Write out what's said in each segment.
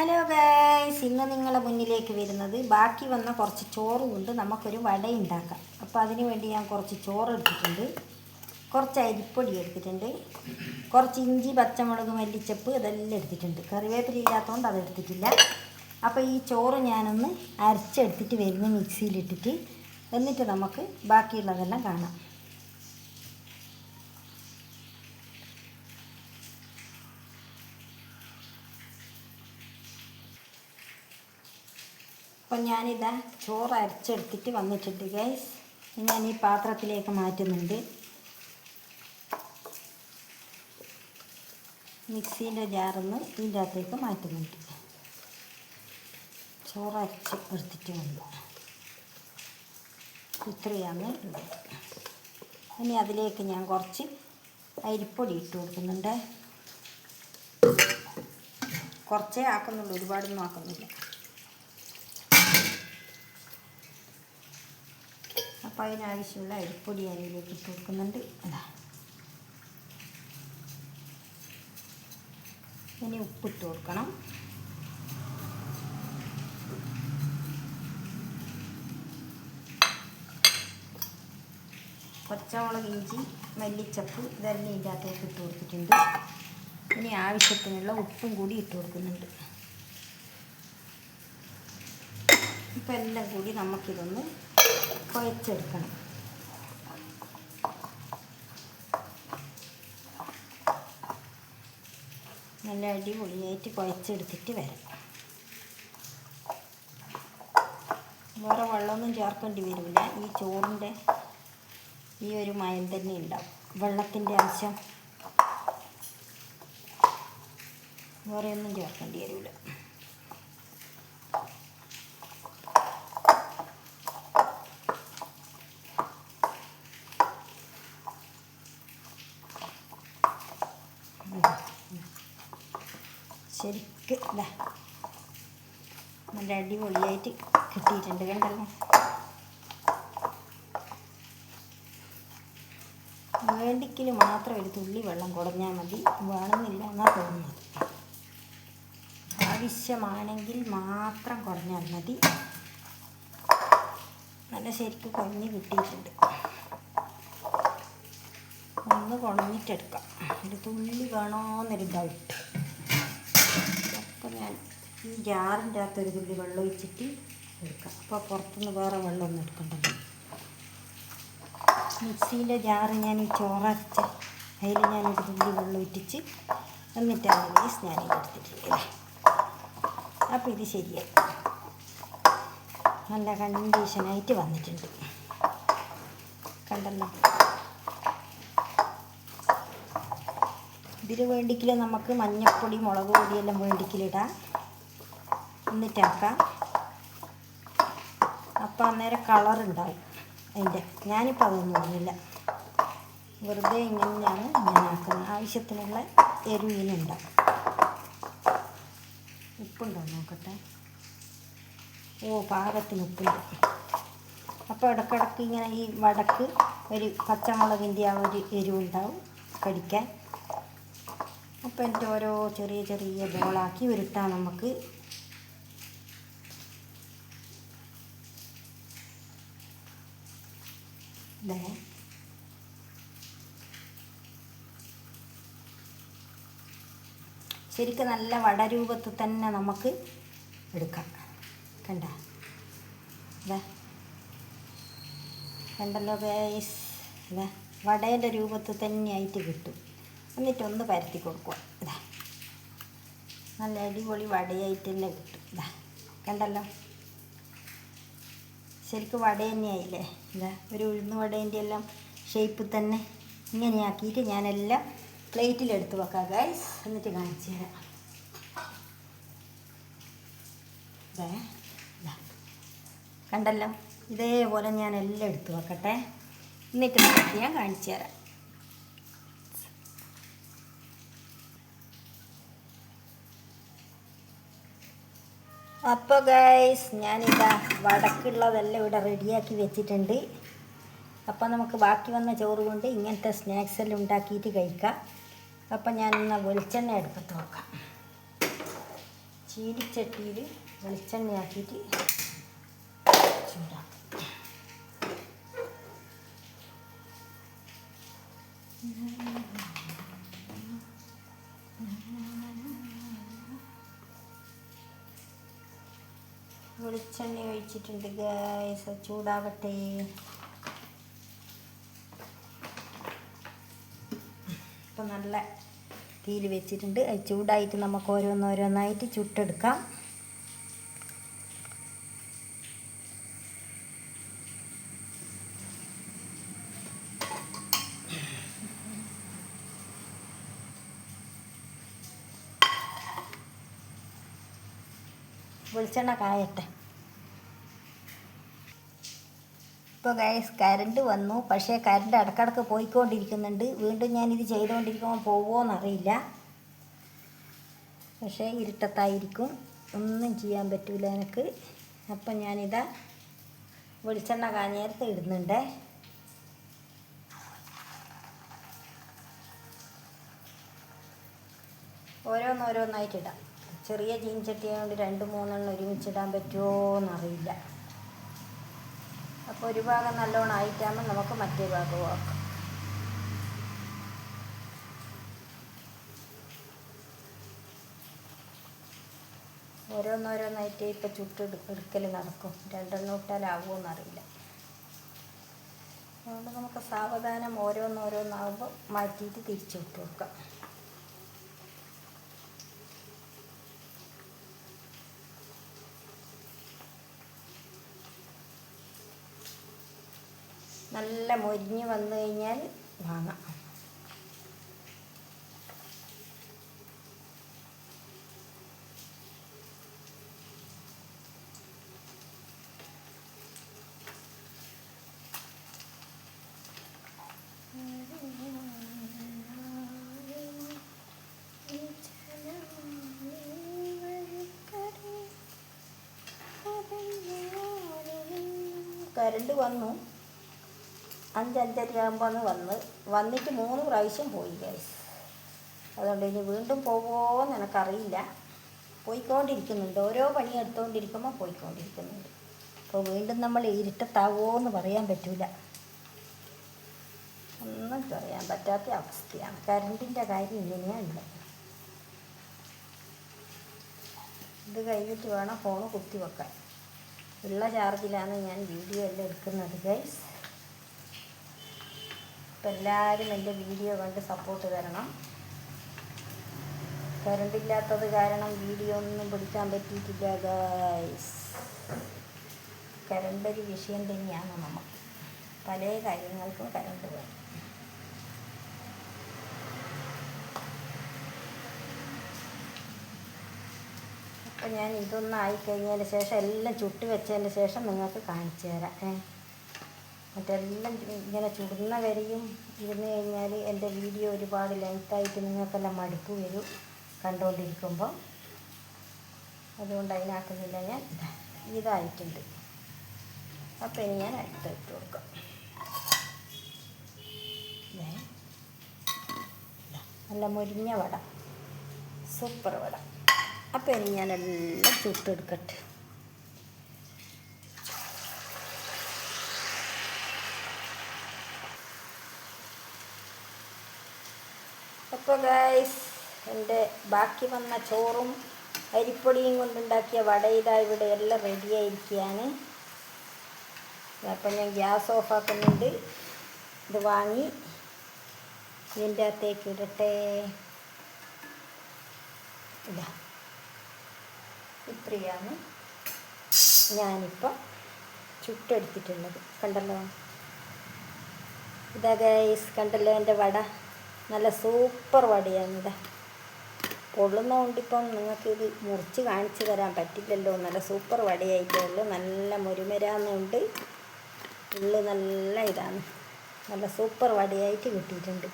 Hello guys ഇന്ന് നിങ്ങളുടെ മുന്നിലേക്ക് വരുന്നത് ബാക്കി വന്ന കുറച്ച് ചോറ് കൊണ്ട് നമുക്കൊരു വട ഉണ്ടാക്കാം. അപ്പോൾ അതിന് വേണ്ടി ഞാൻ കുറച്ച് ചോറ് എടുത്തിട്ടുണ്ട്. കുറച്ച് അരിപ്പൊടി എടുത്തിട്ടുണ്ട്. കുറച്ച് ഇഞ്ചി പച്ചമുളക് മല്ലിച്ചപ്പ് ഇതെല്ലാം എടുത്തിട്ടുണ്ട്. കറിവേപ്പില ഇല്ലാത്തതുകൊണ്ട് അത് എടുത്തിട്ടില്ല. അപ്പോൾ ഈ ചോറ് ഞാനൊന്ന് അരച്ചെടുത്തിട്ട് വരുന്ന മിക്സിയിലിട്ടിട്ട് എന്നിട്ട് നമുക്ക് ബാക്കിയുള്ളതെല്ലാം കാണാം. അപ്പം ഞാനിതാ ചോറ് അരച്ചെടുത്തിട്ട് വന്നിട്ടുണ്ട് ഗൈസ് ഞാൻ ഈ പാത്രത്തിലേക്ക് മാറ്റുന്നുണ്ട്. മിക്സീന്റെ ജാറിന്ന് ഇതിന്റെ അകത്തേക്ക് മാറ്റുന്നുണ്ട്. ചോറ് അരച്ച് എടുത്തിട്ട് വന്നു. ഇത്രയാണ് ഇനി അതിലേക്ക് ഞാൻ കുറച്ച് അരിപ്പൊടി ഇട്ട് കൊടുക്കുന്നുണ്ട്. കുറച്ചേ ആക്കുന്നുള്ളൂ ഒരുപാടൊന്നും ആക്കുന്നില്ല. അപ്പോൾ അതിനാവശ്യമുള്ള അരിപ്പൊടി അതിലേക്ക് ഇട്ട് കൊടുക്കുന്നുണ്ട്. അതാ. ഇനി ഉപ്പിട്ട് കൊടുക്കണം. പച്ചമുളക് ഇഞ്ചി മല്ലിച്ചപ്പ് ഇതെല്ലാം ഇതിന്റെ അകത്തേക്ക് ഇട്ട് കൊടുത്തിട്ടുണ്ട്. ഇനി ആവശ്യത്തിനുള്ള ഉപ്പും കൂടി ഇട്ട് കൊടുക്കുന്നുണ്ട്. ഇപ്പം എല്ലാം കൂടി നമുക്കിതൊന്ന് കുഴച്ചെടുക്കണം. നല്ല അടിപൊളിയായിട്ട് കുഴച്ചെടുത്തിട്ട് വരാം. വേറെ വെള്ളമൊന്നും ചേർക്കേണ്ടി വരില്ല. ഈ ചോറിന്റെ ഈ ഒരു മയം തന്നെ ഉണ്ടാവും. വെള്ളത്തിന്റെ അംശം വേറെ ഒന്നും ചേർക്കേണ്ടി വരില്ല. ശരിക്ക് ഇതാ നല്ല അടിപൊളിയായിട്ട് കിട്ടിയിട്ടുണ്ട് കണ്ടല്ലോ? വേണ്ടിക്കിൽ മാത്രം ഒരു തുള്ളി വെള്ളം കുടഞ്ഞാൽ മതി. വേണമെന്നില്ല എന്നാണ് തോന്നുന്നത്. ആവശ്യമാണെങ്കിൽ മാത്രം കുടഞ്ഞാൽ മതി. നല്ല ശരിക്ക് കുഴഞ്ഞ് കിട്ടിയിട്ടുണ്ട്. ഒന്ന് കുഴഞ്ഞിട്ടെടുക്കാം ഒരു തുള്ളി വേണോന്നൊരു ഡൗട്ട് അപ്പോൾ ഞാൻ ഈ ജാറിന്റെ അകത്ത് ഒരു തുള്ളി വെള്ളം ഒഴിച്ചിട്ട് എടുക്കാം. അപ്പോൾ പുറത്തുനിന്ന് വേറെ വെള്ളമൊന്നും എടുക്കണ്ടല്ലോ. മിക്സിയിലെ ജാറ് ഞാൻ ഈ ചോറരച്ച അതിൽ ഞാനൊരു തുള്ളി വെള്ളം ഒറ്റിച്ച് എന്നിട്ടാണ് ഈ ഞാൻ എടുത്തിട്ടില്ലേ അപ്പോൾ ഇത് ശരിയായി. നല്ല കണ്ടീഷനായിട്ട് വന്നിട്ടുണ്ട്. കണ്ടല്ലോ. ഇതിൽ വേണ്ടിക്കില്ല നമുക്ക് മഞ്ഞൾപ്പൊടി മുളക് പൊടിയെല്ലാം വേണ്ടിക്കിലിടാം. എന്നിട്ടാക്കാം അപ്പോൾ അന്നേരം കളറുണ്ടാവും അതിന്റെ. ഞാനിപ്പോൾ അതൊന്നും ഇടുന്നില്ല. വെറുതെ ഇങ്ങനെയാണ് ഞാൻ ആക്കുന്നത്. ആവശ്യത്തിനുള്ള എരിവിനുണ്ടാവും ഉപ്പുണ്ടോ നോക്കട്ടെ. ഓ പാകത്തിന് ഉപ്പുണ്ട്. അപ്പോൾ ഇടക്കിടക്ക് ഇങ്ങനെ ഈ വടക്ക് ഒരു പച്ചമുളകിന്റെ ആ ഒരു എരിവുണ്ടാവും. കടിക്കാൻ. അപ്പോൾ എന്നിട്ട് ഓരോ ചെറിയ ചെറിയ ബോളാക്കി ഉരുട്ടാം നമുക്ക്. ശരിക്കും നല്ല വടരൂപത്തിൽ തന്നെ നമുക്ക് എടുക്കാം. കണ്ട? കണ്ടല്ലോ ഗൈസ് ഇതാ വടേന്റെ രൂപത്തിൽ തന്നെയായിട്ട് കിട്ടും. എന്നിട്ടൊന്ന് പരത്തി കൊടുക്കുക. ഇതാ. നല്ല അടിപൊളി വടയായിട്ട് തന്നെ കിട്ടും. ഇതാ. കണ്ടല്ലോ? ശരിക്കും വട തന്നെയായില്ലേ? ഇതാ ഒരു ഉഴുന്ന് വടേന്റെ എല്ലാം ഷേപ്പിൽ തന്നെ ഇങ്ങനെയാക്കിയിട്ട് ഞാനെല്ലാം പ്ലേറ്റിലെടുത്ത് വെക്കാം ഗൈസ് എന്നിട്ട് കാണിച്ചു തരാം. ദാ. കണ്ടല്ലോ? ഇതേപോലെ ഞാൻ എല്ലാം എടുത്ത് വെക്കട്ടെ. എന്നിട്ട് ഞാൻ കാണിച്ചു തരാം. അപ്പോൾ ഗൈസ് ഞാനിതാ വടക്കുള്ളതെല്ലാം ഇവിടെ റെഡിയാക്കി വെച്ചിട്ടുണ്ട്. അപ്പോൾ നമുക്ക് ബാക്കി വന്ന ചോറ് കൊണ്ട് ഇങ്ങനത്തെ സ്നാക്സ് എല്ലാം ഉണ്ടാക്കിയിട്ട് കഴിക്കാം. അപ്പം ഞാൻ വെളിച്ചെണ്ണ എടുക്കത്ത് നോക്കാം ചീനിച്ചട്ടിയിൽ വെളിച്ചെണ്ണയാക്കിയിട്ട് ചൂടാക്കും. വെളിച്ചെണ്ണ ഒഴിച്ചിട്ടുണ്ട് ഗൈസ് ചൂടാവട്ടെ. ഇപ്പം നല്ല തീയിൽ വെച്ചിട്ടുണ്ട്. അത് ചൂടായിട്ട് നമുക്ക് ഓരോന്നോരോന്നായിട്ട് ചുട്ടെടുക്കാം. വെളിച്ചെണ്ണ കായട്ടെ. ഇപ്പോൾ ഗൈസ് കരണ്ട് വന്നു. പക്ഷേ കരണ്ട് ഇടക്കിടക്ക് പോയിക്കൊണ്ടിരിക്കുന്നുണ്ട്. വീണ്ടും ഞാനിത് ചെയ്തുകൊണ്ടിരിക്കുമ്പോൾ പോവുമോയെന്നറിയില്ല പക്ഷേ ഇരുട്ടത്തായിരിക്കും. ഒന്നും ചെയ്യാൻ പറ്റില്ല എനിക്ക്. അപ്പം ഞാനിതാ വെളിച്ചെണ്ണ കാഞ്ഞേരത്ത് ഇടുന്നുണ്ട്. ഓരോന്നോരോന്നായിട്ടിടാം. ചെറിയ ജീൻ ചട്ടിയായതുകൊണ്ട് രണ്ട് മൂന്നെണ്ണം ഒരുമിച്ചിടാൻ പറ്റുമോ എന്നറിയില്ല ഒരു ഭാഗം നല്ലോണം ആയിട്ടാകുമ്പോൾ നമുക്ക് മറ്റേ ഭാഗം ആക്കാം. ഓരോന്നോരോന്നായിട്ട് ഇപ്പം ചുട്ട് എടുക്കൽ നടക്കും. രണ്ടെണ്ണം എന്നറിയില്ല അതുകൊണ്ട് നമുക്ക് സാവധാനം ഓരോന്നോരോന്നാകുമ്പോൾ മാറ്റിയിട്ട് തിരിച്ചു വിട്ട് കൊടുക്കാം. നല്ല മൊരിഞ്ഞ് വന്നു കഴിഞ്ഞാൽ വാങ്ങാം. കരണ്ട് വന്നു. അഞ്ചഞ്ചര ആകുമ്പോൾ വന്ന്. വന്നിട്ട് മൂന്ന് പ്രാവശ്യം പോയി ഗൈസ് അതുകൊണ്ട് ഇനി വീണ്ടും പോകുമോയെന്ന് എനിക്കറിയില്ല. പോയിക്കൊണ്ടിരിക്കുന്നുണ്ട്. ഓരോ പണി എടുത്തുകൊണ്ടിരിക്കുമ്പോൾ പോയിക്കൊണ്ടിരിക്കുന്നുണ്ട്. അപ്പോൾ വീണ്ടും നമ്മൾ ഇരുട്ടത്താവോ എന്ന് പറയാൻ പറ്റില്ല ഒന്നും പറയാൻ പറ്റാത്ത അവസ്ഥയാണ്. കറണ്ടിന്റെ കാര്യം ഇങ്ങനെയാണ് ഇത് കഴിഞ്ഞിട്ട് വേണം ഫോണ് കുത്തി വെക്കാൻ ഉള്ള ചാർജിലാണ് ഞാൻ വീഡിയോ എല്ലാം എടുക്കുന്നത് ഗൈസ് അപ്പം എല്ലാവരും എന്റെ വീഡിയോ കണ്ട് സപ്പോർട്ട് തരണം. കറണ്ട് ഇല്ലാത്തത് കാരണം വീഡിയോ ഒന്നും പിടിക്കാൻ പറ്റിയിട്ടില്ല ഗൈസ് കറണ്ട് വിഷയം തന്നെയാണ് നമുക്ക് പല കാര്യങ്ങൾക്കും കറണ്ട് വേണം. അപ്പം ഞാൻ ഇതൊന്നായി കഴിഞ്ഞതിന് ശേഷം എല്ലാം ചുട്ടി വെച്ചതിന് ശേഷം നിങ്ങൾക്ക് കാണിച്ചു തരാം ഏ. മറ്റെല്ലാം ഇങ്ങനെ ചുടുന്ന വരെയും ഇരുന്ന് കഴിഞ്ഞാൽ എന്റെ വീഡിയോ ഒരുപാട് ലെങ്ത്തായിട്ട് നിങ്ങൾക്കെല്ലാം മടുപ്പ് വരും കണ്ടുകൊണ്ടിരിക്കുമ്പോൾ അതുകൊണ്ട് അതിനാക്കുന്നില്ല ഞാൻ. ഇതായിട്ടുണ്ട്. അപ്പോൾ ഇനി ഞാൻ അടുത്ത് ഇട്ട് കൊടുക്കാം നല്ല മുരിഞ്ഞ വട. സൂപ്പർ വട. അപ്പോൾ ഇനി ഞാനെല്ലാം ചുട്ടെടുക്കട്ടെ. അപ്പോൾ ഗൈസ് എന്റെ ബാക്കി വന്ന ചോറും അരിപ്പൊടിയും കൊണ്ടുണ്ടാക്കിയ വട ഇതാ ഇവിടെ എല്ലാം റെഡിയായിരിക്കുകയാണ് അപ്പം ഞാൻ ഗ്യാസ് ഓഫാക്കുന്നുണ്ട് ഇത് വാങ്ങി ഇതിന്റെ അകത്തേക്ക് ഇടട്ടെ. ഇതാ. ഇത്രയാണ് ഞാനിപ്പോൾ ചുട്ടെടുത്തിട്ടുള്ളത്. കണ്ടല്ലോ? ഇതാ ഗൈസ് കണ്ടല്ലോ എന്റെ വട? നല്ല സൂപ്പർ വടിയാണ് പൊള്ളുന്നതുകൊണ്ട് ഇപ്പം നിങ്ങൾക്ക് ഇത് മുറിച്ച് കാണിച്ചു തരാൻ പറ്റില്ലല്ലോ. നല്ല സൂപ്പർ വടിയായിട്ടുള്ളൂ നല്ല മുരുമരാന്നുണ്ട്. ഉള്ളു നല്ല ഇതാണ്. നല്ല സൂപ്പർ വടയായിട്ട് കിട്ടിയിട്ടുണ്ട്.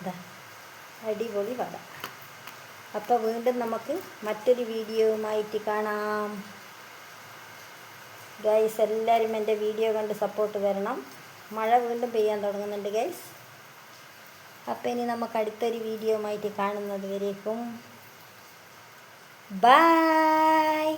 ഇതാ അടിപൊളി വട. അപ്പോൾ വീണ്ടും നമുക്ക് മറ്റൊരു വീഡിയോയുമായിട്ട് കാണാം. ഗൈസ് എല്ലാവരും എന്റെ വീഡിയോ കണ്ട് സപ്പോർട്ട് തരണം. മഴ വീണ്ടും പെയ്യാൻ തുടങ്ങുന്നുണ്ട് ഗൈസ്. അപ്പോൾ ഇനി നമുക്ക് അടുത്തൊരു വീഡിയോ ആയിട്ട് കാണുന്നത് വരേക്കും. ബായ്